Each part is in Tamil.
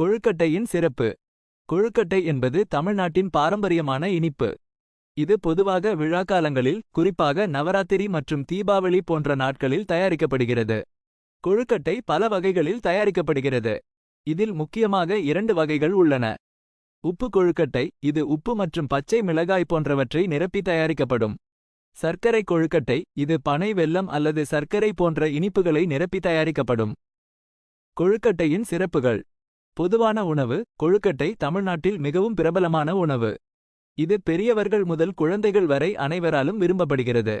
கொழுக்கட்டையின் சிறப்பு. கொழுக்கட்டை என்பது தமிழ்நாட்டின் பாரம்பரியமான இனிப்பு. இது பொதுவாக விழாக்காலங்களில் குறிப்பாக நவராத்திரி மற்றும் தீபாவளி போன்ற நாட்களில் தயாரிக்கப்படுகிறது. கொழுக்கட்டை பல வகைகளில் தயாரிக்கப்படுகிறது. இதில் முக்கியமாக இரண்டு வகைகள் உள்ளன. உப்பு கொழுக்கட்டை இது உப்பு மற்றும் பச்சை மிளகாய் போன்றவற்றை நிரப்பி தயாரிக்கப்படும். சர்க்கரை கொழுக்கட்டை இது பனை வெல்லம் அல்லது சர்க்கரை போன்ற இனிப்புகளை நிரப்பி தயாரிக்கப்படும். கொழுக்கட்டையின் சிறப்புகள். பொதுவான உணவு கொழுக்கட்டை தமிழ்நாட்டில் மிகவும் பிரபலமான உணவு. இது பெரியவர்கள் முதல் குழந்தைகள் வரை அனைவராலும் விரும்பப்படுகிறது.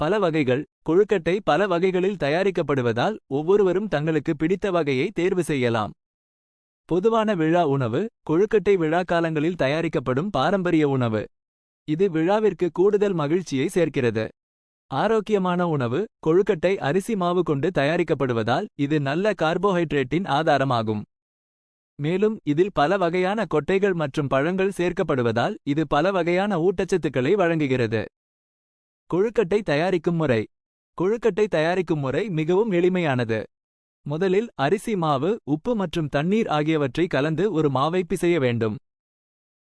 பல வகைகள் கொழுக்கட்டை பல வகைகளில் தயாரிக்கப்படுவதால் ஒவ்வொருவரும் தங்களுக்கு பிடித்த வகையை தேர்வு செய்யலாம். பொதுவான விழா உணவு கொழுக்கட்டை விழா காலங்களில் தயாரிக்கப்படும் பாரம்பரிய உணவு. இது விழாவிற்கு கூடுதல் மகிழ்ச்சியை சேர்க்கிறது. ஆரோக்கியமான உணவு கொழுக்கட்டை அரிசி மாவு கொண்டு தயாரிக்கப்படுவதால் இது நல்ல கார்போஹைட்ரேட்டின் ஆதாரமாகும். மேலும் இதில் பல வகையான கொட்டைகள் மற்றும் பழங்கள் சேர்க்கப்படுவதால் இது பல வகையான ஊட்டச்சத்துக்களை வழங்குகிறது. கொழுக்கட்டை தயாரிக்கும் முறை. கொழுக்கட்டை தயாரிக்கும் முறை மிகவும் எளிமையானது. முதலில் அரிசி மாவு உப்பு மற்றும் தண்ணீர் ஆகியவற்றை கலந்து ஒரு மாவை பிசைய வேண்டும்.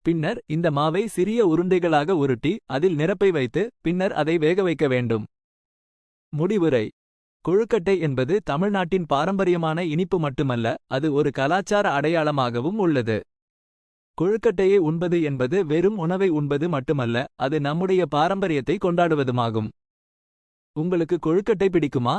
பின்னர் இந்த மாவை சிறிய உருண்டைகளாக உருட்டி அதில் நிரப்பை வைத்து பின்னர் அதை வேக வைக்க வேண்டும். முடிவுரை. கொழுக்கட்டை என்பது தமிழ்நாட்டின் பாரம்பரியமான இனிப்பு மட்டுமல்ல அது ஒரு கலாச்சார அடையாளமாகவும் உள்ளது. கொழுக்கட்டையை உண்பது என்பது வெறும் உணவை உண்பது மட்டுமல்ல அது நம்முடைய பாரம்பரியத்தை கொண்டாடுவதுமாகும். உங்களுக்கு கொழுக்கட்டை பிடிக்குமா?